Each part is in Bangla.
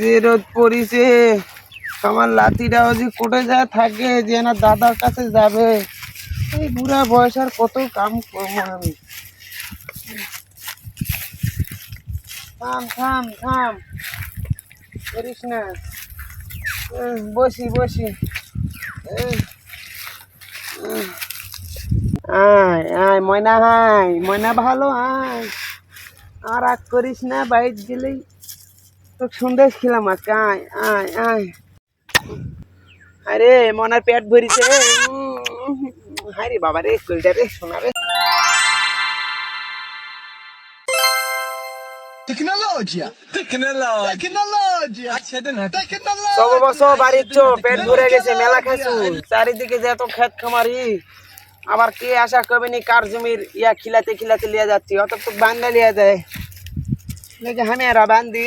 যে রোদ পড়িছে, আমার লাতিটাও যে কোটে যায় থাকে, যে না দাদার কাছে যাবে। এই বুড়া বয়স আর কত কাম করব আমি। থাম থাম থাম। করিস না। বসি বসি। আয় আয়, ময়না হাই ময়না ভালো, আয়। আর রাগ করিস না বাইর গেলেই তো সন্দেশ খেলাম আজকে। আয় আয় আয়। আরে মনার পেট ভরিছে। হায় রে বাবা রে কইটা রে শোনা রে। Tecnologia! Tecnologia! Tecnologia! Accede সব বাড়ির চো পেট ভরে গেছে মেলা খাইছু। চারিদিকে যে এত খেত খামারি। আবার কে আশা করবে নি কার জমির ইয়া খিলাতে খিলাতে লিয়া যাচ্ছি? অত তো বান্দা লিয়া যায়। দেখে আমি আর বান্দি।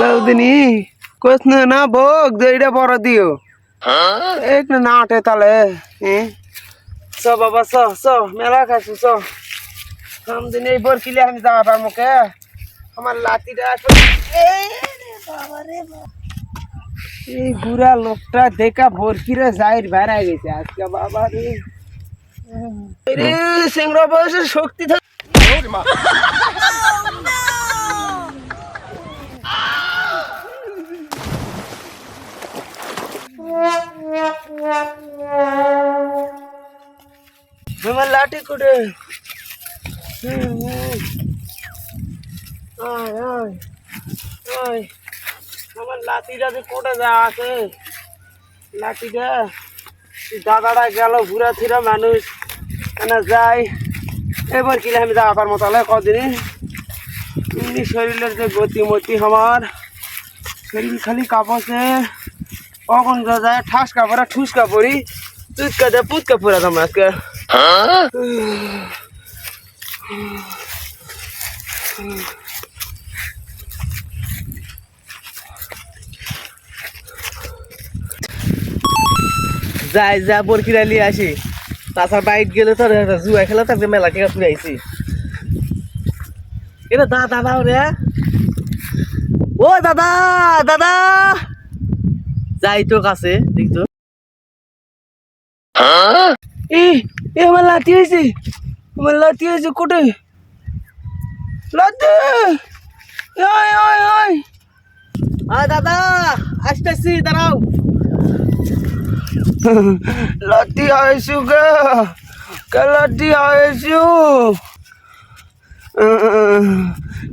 লৌদিনী কোস না না ভোগ দইটা বড় দিও। এক না না আটে তালে হ্যাঁ চ বাবা, চ চ, মেলা খাইছু, চ। সামদিন এই বর কিলে আমি যাওয়া পারব কে? আমার লাতিটা আসলে এই রে বাবা রে বাবা। এই বুড়া লোকটা দেখা ভরকিরে যাইর বেড়া গেছে আজকে বাবা রে। রে, সিংড়া বয়সের শক্তি আমার লাঠি কুড়ে আয় আয় আয়। আমার লাঠিটা যে কোটে যা আছে লাঠিটা দাদাটা গেল ঘুরা ফিরা মানুষ। কেন যাই। এবার কিলে আমি যাওয়া পারব তাহলে কদিনই এমনি শরীরের যে গতিমতি আমার শরীর খালি কাঁপছে। কখন যা যায় ঠাস কাপড়া ঠুস কাপড়ি। তুৎকা দেয় পুৎকা পুরা দাম আজকে। যাই, যা বরকিরা নিয়ে আসি। তাছাড়া বাইক গেলে তো জুয়া খেলা থাকবে, মেলা টিকা ঘুরে আইসি এটা দাদা রে। ও দাদা দাদা। যাই তো কাছে দেখতো এই এ আমার লাঠি হয়েছে। আমার লাঠি হয়েছে কোটে। লাঠি। ওই ওই ওই। আয় দাদা, আসতেছি, দাঁড়াও। লাঠি আইসু গে কে লাঠি আইসু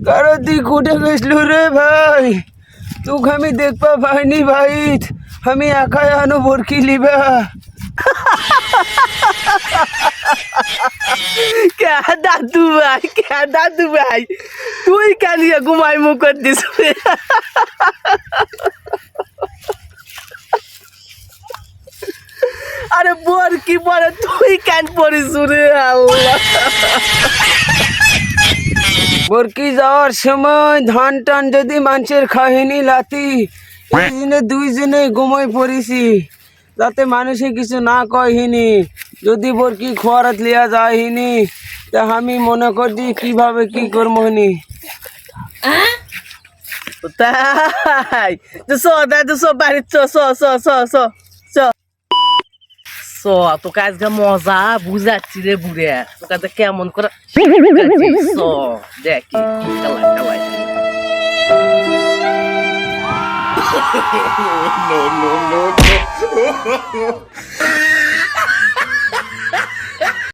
কারও দি কুটে গেছিল রে ভাই তোকে আমি দেখবা পাইনি ভাই আমি একাই আনো ভরকি লিবা কে দাদু ভাই কে দাদু ভাই তুই কেন ঘুমাই মুখ করতিস আরে বর কি পরে তুই কেন পড়িস রে আল্লাহ? বরকি যাওয়ার সময় ধান টান যদি মানুষের খাহিনি লাতি এই দিনে দুইজনে ঘুমাই পড়িছি যাতে মানুষে কিছু না কহিনি যদি বরকি খোয়ারাত লিয়া যায়নি তা আমি মনে করছি কীভাবে কি করব হনি তাই তো তাই তো চ বাড়ির চ চ চ চ চ। চ তোকে আজকে মজা বুঝাচ্ছি রে বুড়ে তোকে কেমন করে দেখি No, no, no, no!